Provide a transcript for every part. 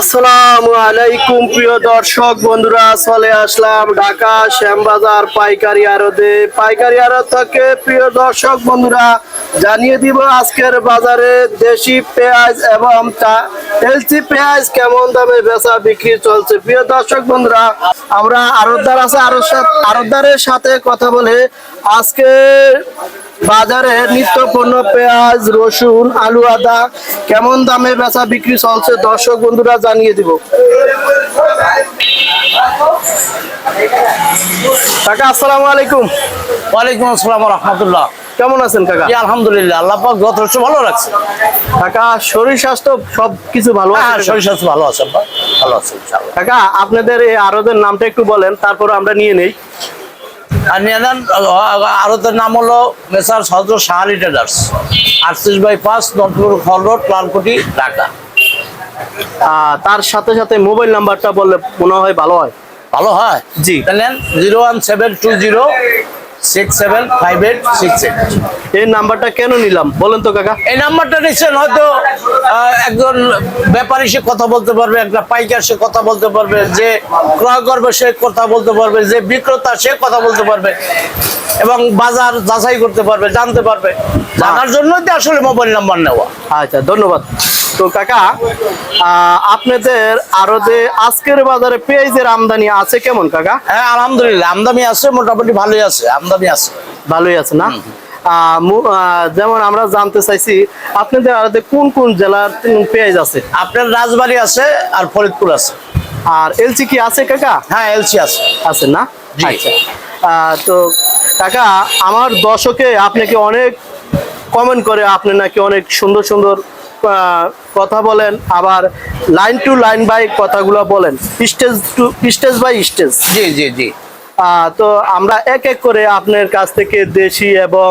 আসসালামু আলাইকুম, প্রিয় দর্শক বন্ধুরা, চলে আসলাম ঢাকা শ্যামবাজার পাইকারি আড়তে। পাইকারি আড়ত থেকে, প্রিয় দর্শক বন্ধুরা, জানিয়ে দিব আজকের বাজারে দেশি পেঁয়াজ এবং তা- এলসি পেঁয়াজ কেমন দামে বেচা বিক্রি চলছে? প্রিয় দর্শক বন্ধুরা, আমরা আড়তদার আছে আড়তদারের সাথে কথা বলে আজকে বাজারে নিত্য পণ্য পেঁয়াজ রসুন আলু আদা কেমন দামে বেচা বিক্রি চলছে? দর্শক বন্ধুরা জানিয়ে দিব। কাকা আসসালামু আলাইকুম। ওয়ালাইকুম আসসালাম রহমতুল্লাহ। কেমন আছেন কাকা? আলহামদুলিল্লাহ আল্লাহ পাক যথেষ্ট ভালো রাখছে। কাকা শরীর স্বাস্থ্য সব কিছু ভালো আছে হ্যাঁ শরীর স্বাস্থ্য ভালো আছে। ভালো আছে ইনশাআল্লাহ। কাকা আপনাদের এই আরোদের নামটা একটু বলেন তারপর আমরা নিয়ে নেই। আর নিয়ে নেন আরতের নাম হলো মেসার সদর সাহারি ট্রেডার্স আটত্রিশ বাই পাঁচ নটপুর হল রোড লালকুটি ঢাকা। তার সাথে সাথে মোবাইল নাম্বারটা বললে মনে হয় ভালো হয়। ভালো হয়? জি। নেন zero one seven two zero six seven five eight six eight. এই নাম্বারটা কেন নিলাম? বলেন তো কাকা। এই নাম্বারটা নিচ্ছেন হয়তো একজন ব্যাপারী সে কথা বলতে পারবে একটা পাইকার সে কথা বলতে পারবে যে ক্রয় করবে সে কথা বলতে পারবে যে বিক্রেতা সে কথা বলতে পারবে এবং বাজার যাচাই করতে পারবে জানতে পারবে। জানার জন্যই তো আসলে মোবাইল নাম্বার নেওয়া। আচ্ছা ধন্যবাদ। তো কাকা আপনাদের আরও যে আজকের বাজারে পেঁয়াজের আমদানি আছে কেমন কাকা? হ্যাঁ আলহামদুলিল্লাহ আমদানি আছে মোটামুটি ভালোই আছে আমদানি আছে। ভালোই আছে না? যেমন আমরা জানতে চাইছি আপনাদের আরতে কোন কোন জেলার পেঁয়াজ আছে? আপনার রাজবাড়ি আছে আর ফরিদপুর আছে। আর এলসি কি আছে কাকা? হ্যাঁ এলসি আছে। আছে না? আচ্ছা। তো কাকা আমার দর্শকে আপনাকে অনেক কমেন্ট করে আপনি নাকি অনেক সুন্দর সুন্দর কথা বলেন আবার লাইন টু লাইন বাই কথাগুলো বলেন। Stage to stage by stage জি জি জি। তো আমরা এক এক করে আপনার কাছ থেকে দেশি এবং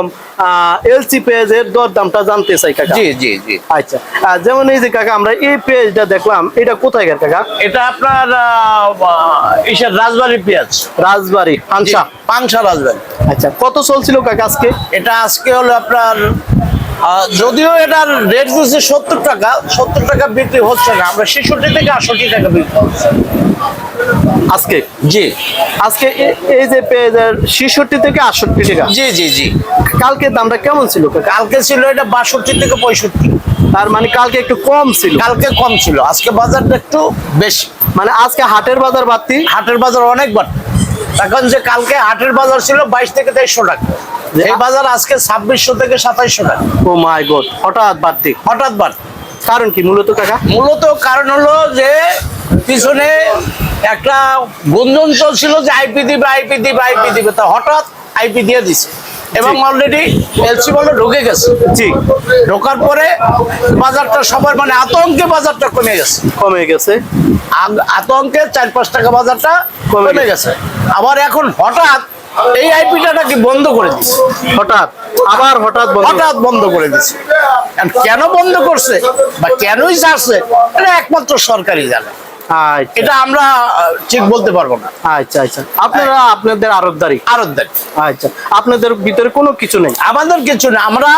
এলসি পেজের দর দামটা জানতে চাই কাকা। জি জি জি। আচ্ছা। যেমন এই যে কাকা আমরা এই পেজটা দেখলাম এটা কোথায় গেল কাকা? এটা আপনার ইসের রাজবাড়ি পেঁয়াজ। রাজবাড়ি পানসা। পাংশা রাজবাড়ি। আচ্ছা কত চলছিল কাকা আজকে? এটা আজকে হলো আপনার যদিও এটার রেট দিচ্ছে সত্তর টাকা সত্তর টাকা বিক্রি হচ্ছে না। আমরা ছেষট্টি থেকে আষট্টি টাকা বিক্রি হচ্ছে আজকে? জি। আজকে এই যে পেঁয়াজের ছেষট্টি থেকে আটষট্টি টাকা? জি জি জি। কালকে দামটা কেমন ছিল? কালকে ছিল এটা বাষট্টি থেকে পঁয়ষট্টি। তার মানে কালকে একটু কম ছিল। কালকে কম ছিল আজকে বাজারটা একটু বেশি। মানে আজকে হাটের বাজার বাড়তি? হাটের বাজার অনেক বাড়তি। এখন যে কালকে হাটের বাজার ছিল বাইশ থেকে তেইশশো টাকা। এই বাজার আজকে ছাব্বিশশো থেকে সাতাইশশো টাকা। ও মাই গড হঠাৎ বাড়তি। হঠাৎ বাড়তি কারণ কি মূলত কাকা? মূলত কারণ হলো যে পিছনে একটা গুঞ্জন চলছিল যে আইপি দিবে আইপি দিবে আইপি দিবে। তা হঠাৎ আইপি দিয়ে দিছে। এবং অলরেডি এলসি বলে ঢুকে গেছে। জি। ঢোকার পরে বাজারটা সবার মানে আতঙ্কে বাজারটা কমে গেছে। কমে গেছে। আতঙ্কে চার পাঁচ টাকা বাজারটা কমে গেছে। আবার এখন হঠাৎ এই আইপিটা নাকি বন্ধ করে দিচ্ছে হঠাৎ। আবার হঠাৎ হঠাৎ বন্ধ করে দিছে। কেন বন্ধ করছে? বা কেনই ছাড়ছে? এটা একমাত্র সরকারি জানে। এটা আমরা ঠিক বলতে পারব না। আচ্ছা আচ্ছা। আপনারা আপনাদের আরবদারি আরতদার। আচ্ছা। আপনাদের ভিতরে কোনো কিছু নেই? আমাদের কিছু না। আমরা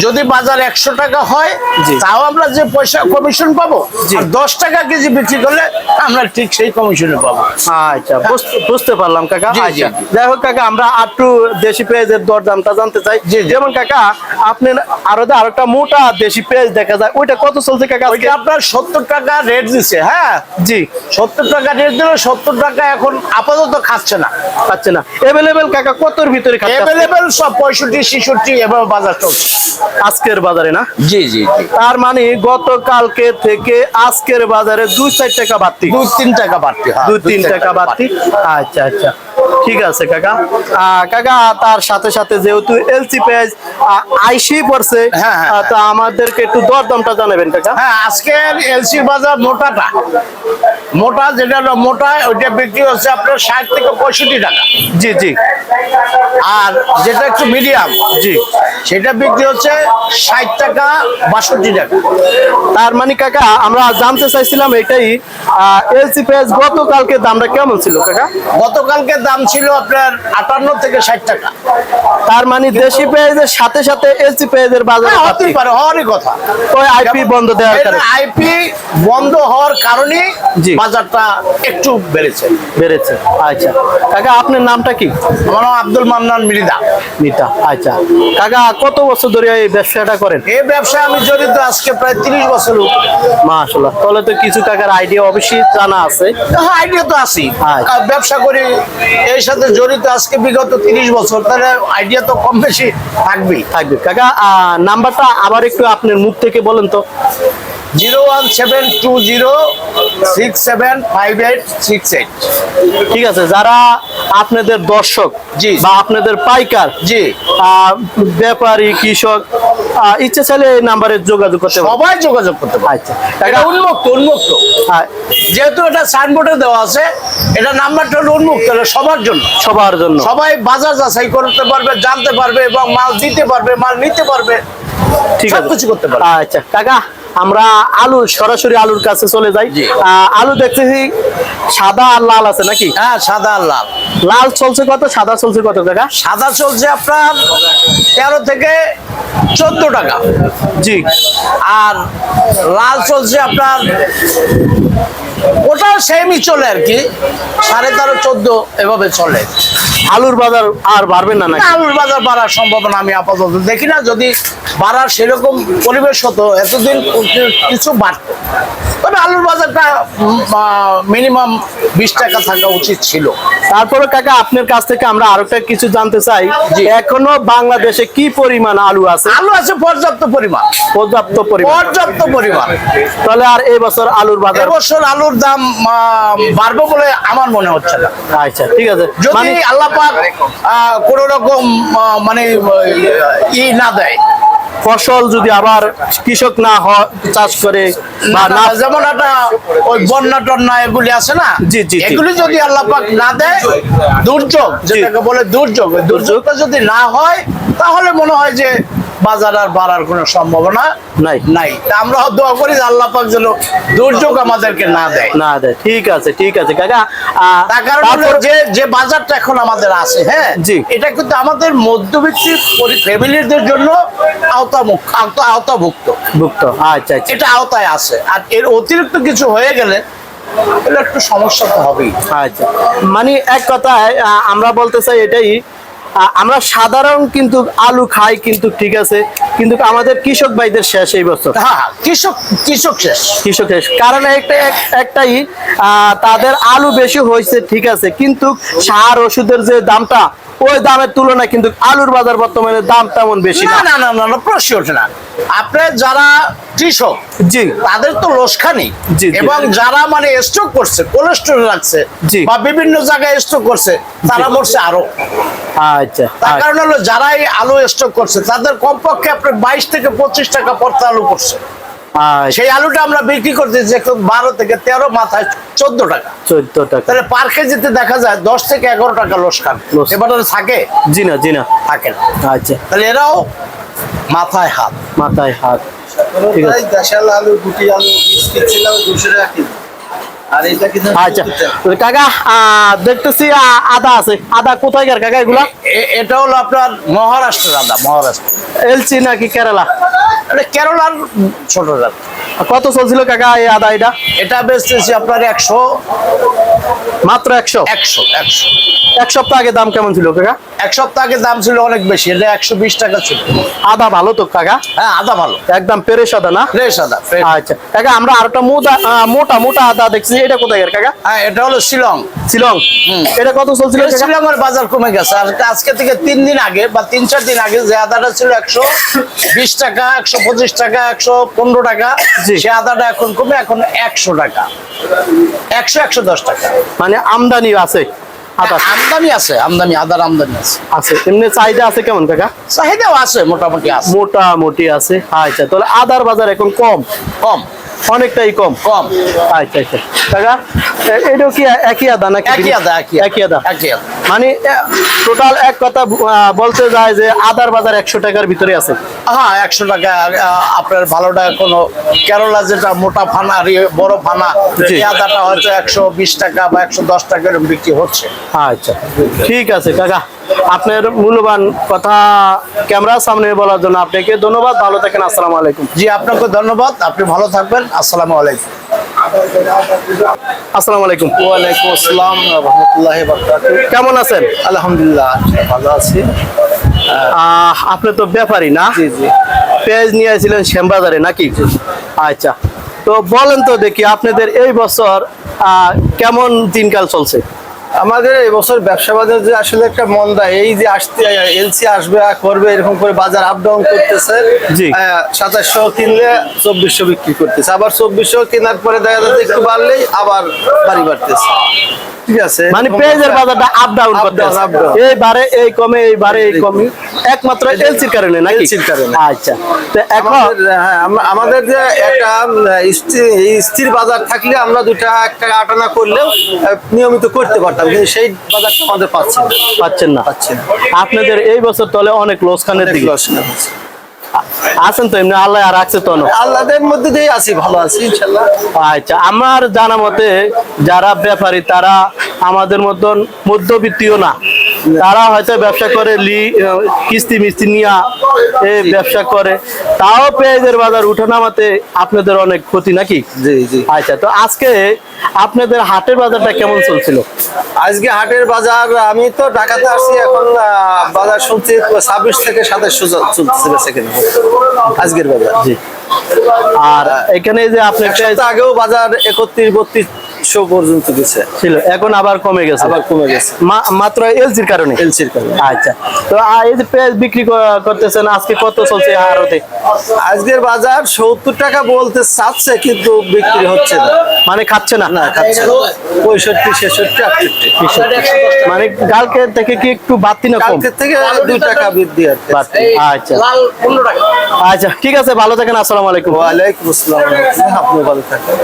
যদি বাজার একশো টাকা হয় তাও আমরা যে পয়সা কমিশন পাবো দশ টাকা কেজি বিক্রি করলে আমরা ঠিক সেই কমিশনে পাবো। আচ্ছা বুঝ- বুঝতে পারলাম কাকা। আচ্ছা। যাই হোক কাকা আমরা আটটু দেশি পেঁয়াজের দর দামটা জানতে চাই। যেমন কাকা আপনার আরও আর একটা মোটা দেশি পেঁয়াজ দেখা যায় ওইটা কত চলছে কাকা আপনার সত্তর টাকা রেট দিচ্ছে হ্যাঁ। জি। সত্তর টাকা রেট দিলে সত্তর টাকা এখন আপাতত খাচ্ছে না। খাচ্ছে না। এভেলেবেল কাকা কতর ভিতরে অ্যাভেলেবেল সব পঁয়ষট্টি ছেষট্টি এভাবে বাজার চলছে। আজকের বাজারে না? জি জি তার মানে গতকালকে থেকে আজকের বাজারে দুই চার টাকা বাড়তি। দু তিন টাকা বাড়তি হ্যাঁ, দুই তিন টাকা বাড়তি। আচ্ছা আচ্ছা। ঠিক আছে কাকা। কাকা তার সাথে সাথে যেহেতু এলসি পেঁয়াজ আইসি পড়ছে হ্যাঁ, হ্যাঁ, আহ, তো আমাদেরকে একটু দর দামটা জানাবেন কাকা। হ্যাঁ আজকের এলসি বাজার মোটাটা। মোটা যেটা মোটা ওইটা বিক্রি হচ্ছে আপনার ষাট থেকে পঁয়ষট্টি টাকা। জি জি। আর যেটা একটু মিডিয়াম জি। সেটা বিক্রি হচ্ছে ষাট টাকা বাষট্টি টাকা। তার মানে কাকা আমরা জানতে চাইছিলাম এটাই এলসি পেঁয়াজ গতকালকে দামটা কেমন ছিল কাকা? গতকালকে দাম ছিল আপনার আটান্ন থেকে ষাট টাকা। তার মানে দেশি পেঁয়াজের সাথে সাথে এলসি পেঁয়াজের বাজার হ্যাঁ, হতেই পারে হওয়ারই কথা। ওই আইপি বন্ধ দেওয়ার কারণে। আইপি বন্ধ হওয়ার কারণে বাজারটা একটু বেড়েছে। বেড়েছে আচ্ছা। কাকা আপনার নামটা কি? আমার নাম আব্দুল মান্নান মৃদা। মিতা আচ্ছা। কাকা কত বছর ধরে এই ব্যবসাটা করেন? এই ব্যবসায় আমি জড়িত আজকে প্রায় তিরিশ বছর মাশাল্লাহ তাহলে তো কিছু টাকার আইডিয়া অবশ্যই জানা আছে। আইডিয়া তো আছি আচ্ছা। ব্যবসা করি এর সাথে জড়িত আজকে বিগত তিরিশ বছর তাহলে আইডিয়া তো কম বেশি থাকবেই। থাকবে। কাকা নাম্বারটা আবার একটু আপনার মুখ থেকে বলেন তো। Zero one seven two zero six seven five eight six eight. ঠিক আছে যারা আপনাদের দর্শক জি। বা আপনাদের পাইকার জি। ব্যাপারী কৃষক ইচ্ছে চাইলে এই নাম্বারে যোগাযোগ করতে সবাই যোগাযোগ করতে আচ্ছা। এটা উন্মুক্ত উন্মুক্ত। যেহেতু এটা সাইনবোর্ডে দেওয়া আছে এটা নাম্বারটা উন্মুক্ত সবার জন্য। সবার জন্য। সবাই বাজার যাচাই করতে পারবে জানতে পারবে এবং মাল দিতে পারবে মাল নিতে পারবে। ঠিক আছে। কিছু করতে পারবে। আচ্ছা কাকা। আমরা আলু সরাসরি আলুর কাছে চলে যাই। আলু দেখতেছি সাদা আর লাল আছে নাকি? হ্যাঁ সাদা আর লাল। লাল চলছে কত? সাদা চলছে কত টাকা? সাদা চলছে আপনার তেরো থেকে চোদ্দ টাকা। জি। আর লাল চলছে আপনার ওটাও সেমই চলে আর কি। সাড়ে তেরো চোদ্দ এভাবে চলে। আলুর বাজার আর বাড়বে না নাকি? আলুর বাজার বাড়ার সম্ভাবনা আমি আপাতত দেখি না। যদি বাড়ার সেরকম পরিবেশ হতো এতদিন কিছু বাড়ত। তবে আলুর বাজারটা মিনিমাম বিশ টাকা থাকা উচিত ছিল। তারপরে কাকা আপনার কাছ থেকে আমরা আরেকটা কিছু জানতে চাই। এখনও বাংলাদেশে কি পরিমাণ আলু আছে? আলু আছে পর্যাপ্ত পরিমাণ। পর্যাপ্ত পরিমাণ। পর্যাপ্ত পরিমাণ। তাহলে আর এই বছর আলুর বাজার? এবছর আলুর দাম বাড়বে বলে আমার মনে হচ্ছে না। আচ্ছা ঠিক আছে। যদি মানে আল্লাহ পাক কোনো রকম মানে ই না দেয় ফসল যদি আবার কৃষক না হয় চাষ করে বা না যেমন একটা ওই বন্যা টন্যা এগুলি আছে না? জি, জি, জি। এগুলি যদি আল্লাহ পাক না দেয় দুর্যোগ যেটাকে বলে দুর্যোগ। দুর্যোগটা যদি না হয় তাহলে মনে হয় যে বাজার আর বাড়ার কোনো সম্ভাবনা নাই। নাই। তা আমরা দোয়া করি যে আল্লাহ পাক যেন দুর্যোগ আমাদেরকে না দেয়। না দেয়। ঠিক আছে ঠিক আছে কাকা তার কারণ যে যে বাজারটা এখন আমাদের আছে হ্যাঁ জি। এটা কিন্তু আমাদের মধ্যবিত্ত ফ্যামিলিদের জন্য আওতামুক্ত আওতা আওতাভুক্ত। ভুক্ত আচ্ছা আচ্ছা। এটা আওতায় আছে। আর এর অতিরিক্ত কিছু হয়ে গেলে এটা একটু সমস্যা তো হবেই। আচ্ছা। মানে এক কথায় আমরা বলতে চাই এটাই আমরা সাধারণ কিন্তু আলু খাই কিন্তু ঠিক আছে কিন্তু আমাদের কৃষক ভাইদের শেষ এই বছর। হ্যাঁ হ্যাঁ, কৃষক কৃষক শেষ। কৃষক শেষ। কারণ একটা একটাই আহ, তাদের আলু বেশি হয়েছে ঠিক আছে কিন্তু সার ওষুধের যে দামটা ওই দামের তুলনায় কিন্তু আলুর বাজার বর্তমানে দাম তেমন বেশি না না। না না প্রশ্ন ওঠে না। আপনার যারা কৃষক জি। তাদের তো লোসখানি। এবং যারা মানে স্টক করছে কোলেস্ট্রল রাখছে জি। বা বিভিন্ন জায়গায় স্টক করছে তারা মরছে আরও। আচ্ছা তার আচ্ছা। কারণ হলো যারাই আলু স্টক করছে তাদের কমপক্ষে আপনার বাইশ থেকে পঁচিশ টাকা পড়তে আলু করছে আচ্ছা সেই আলুটা আমরা বিক্রি করতে এখন বারো থেকে তেরো মাথায় চোদ্দ টাকা। চোদ্দ টাকা। তাহলে পার কেজিতে দেখা যায় দশ থেকে এগারো টাকা লোসকান এবার থাকে? জি না জি না। থাকে না। আচ্ছা। তাহলে এরাও মাথায় হাত। মাথায় হাত। ঠিক আছে। আলু গুটি আলু কিনছিলাম দুশো টাকা কিলো আর এটা কিন্তু আচ্ছা। কাকা আহ, দেখতেছি আদা আছে। আদা কাকা এগুলা? এটা হলো আপনার মহারাষ্ট্রের আদা মহারাষ্ট্র। এলচি নাকি কেরালা? এটা কেরালার ছোট জাত। কত চলছিল কাকা এই আদা এটা এটা বেচতেছি আপনার একশো। মাত্র একশো? একশো একশো। এক সপ্তাহ আগে দাম কেমন ছিল কাকা? এক সপ্তাহ আগে দাম ছিল অনেক বেশি এটা একশো বিশ টাকা ছিল। আদা ভালো তো কাকা? হ্যাঁ আদা ভালো। একদম পেরেশ আদা না? ফ্রেশ আদা আচ্ছা। কাকা আমরা আরেকটা মোটা মোটা মোটা আদা দেখছি এটা কোথায় কাকা? হ্যাঁ এটা হলো শিলং। শিলং? এটা কত চলছিল কাকা? শিলংয়ের বাজার কমে গেছে আর আজকে থেকে তিন দিন আগে বা তিন চার দিন আগে যে আদাটা ছিল একশো বিশ টাকা একশো পঁচিশ টাকা একশো পনেরো টাকা। সে আদাটা এখন কমে এখন একশো টাকা। একশো একশো দশ টাকা। মানে আমদানি আছে? আদা আমদানি আছে আমদানি আদার আমদানি আছে। আছে। এমনি চাহিদা আছে কেমন কাকা? চাহিদাও আছে মোটামুটি আছে। মোটামুটি আছে। আচ্ছা তাহলে আদার বাজার এখন কম? কম। অনেকটাই কম। কম। আচ্ছা আচ্ছা। এটাও কি একই আদা নাকি একই আদা একই আদা। একই আদা। মানে টোটাল এক কথা বলতে যায় যে আদার বাজার একশো টাকার ভিতরে আছে। হ্যাঁ একশো টাকা আপনার ভালো টাকা কোনো কেরলা যেটা মোটা ফানা আর বড় ফানা এই আদাটা হয়তো একশো বিশ টাকা বা একশো দশ টাকা এরকম বিক্রি হচ্ছে। আচ্ছা। ঠিক আছে কাকা। আপনার মূল্যবান কথা ক্যামেরার সামনে বলার জন্য আপনাকে ধন্যবাদ। ভালো থাকেন আসসালামু আলাইকুম। জি আপনাকে ধন্যবাদ। আপনি ভালো থাকবেন। আসসালামু আলাইকুম। আসসালামু আলাইকুম। ওয়ালাইকুম আসসালাম রহমতুল্লাহ কেমন আছেন? আলহামদুলিল্লাহ ভালো আছি। আপনি তো ব্যাপারী না? জি জি। পেঁয়াজ নিয়ে আসছিলেন শ্যামবাজারে নাকি? আচ্ছা। তো বলেন তো দেখি আপনাদের এই বছর আহ, কেমন দিনকাল চলছে? আমাদের এবছর ব্যবসা বাজার যে আসলে একটা মন্দা এই যে আসতে এলসি আসবে করবে এরকম করে বাজার আপ ডাউন করতেছে। সাতাশশো কিনলে চব্বিশশো বিক্রি করতেছে। আবার চব্বিশশো কেনার পরে দেখা যাচ্ছে একটু বাড়লেই আবার বাড়ি বাড়তেছে। ঠিক আছে? মানে পেঁয়াজের বাজারটা আপ ডাউন। এই বারে এই কমে এই বারে এই কমে। একমাত্র এলসির কারণে নাকি? LC কারণে। আচ্ছা। তো এখন আমাদের হ্যাঁ, আমাদের যে একটা স্থির- বাজার থাকলে আমরা দুটা এক টাকা আটানা করলেও নিয়মিত করতে পারতাম। সেই বাজারটা আমাদের পাচ্ছেন পাচ্ছেন না। আপনাদের এই বছর তলে অনেক লোসখানের দিকে। হচ্ছে। আছেন তো এমনি? আল্লাহ আর আছে তো আল্লাহদের মধ্যে দিয়ে আছি ভালো আছি ইনশাল্লাহ। আচ্ছা আমার জানা মতে যারা ব্যাপারী তারা আমাদের মতন মধ্যবিত্তীয় না। তারা হয়তো ব্যবসা করে লি কিস্তি মিস্তি নিয়া এই ব্যবসা করে। তাও পেঁয়াজের বাজার উঠানামাতে আপনাদের অনেক ক্ষতি নাকি? জি জি। আচ্ছা তো আজকে আপনাদের হাটের বাজারটা কেমন চলছিল? আজকে হাটের বাজার আমি তো ঢাকাতে আসছি এখন বাজার শুনছি ছাব্বিশ থেকে সাতাশশো চলতেছে সেকেন্ড আজকের বাজার। জি। আর এখানে যে আপনি আগেও বাজার একত্রিশ পর্যন্ত গেছে ছিল। এখন আবার কমে গেছে। আবার কমে গেছে। মাত্র এলসির কারণে? এলসির কারণে। আচ্ছা। তো এই যে পেঁয়াজ বিক্রি করতেছেন আজকে কত চলছে হারতে? আজকের বাজার সত্তর টাকা বলতে চাচ্ছে কিন্তু বিক্রি হচ্ছে না। মানে খাচ্ছে না? না খাচ্ছে পঁয়ষট্টি ছেষট্টি আটষট্টি। মানে কালকে থেকে কি একটু বাড়তি না কম? কালকে থেকে দুই টাকা বৃদ্ধি আচ্ছা। লাল পনেরো টাকা। আচ্ছা ঠিক আছে ভালো থাকেন আসসালামু আলাইকুম। ওয়ালাইকুম আসসালাম। আপনি ভালো থাকেন।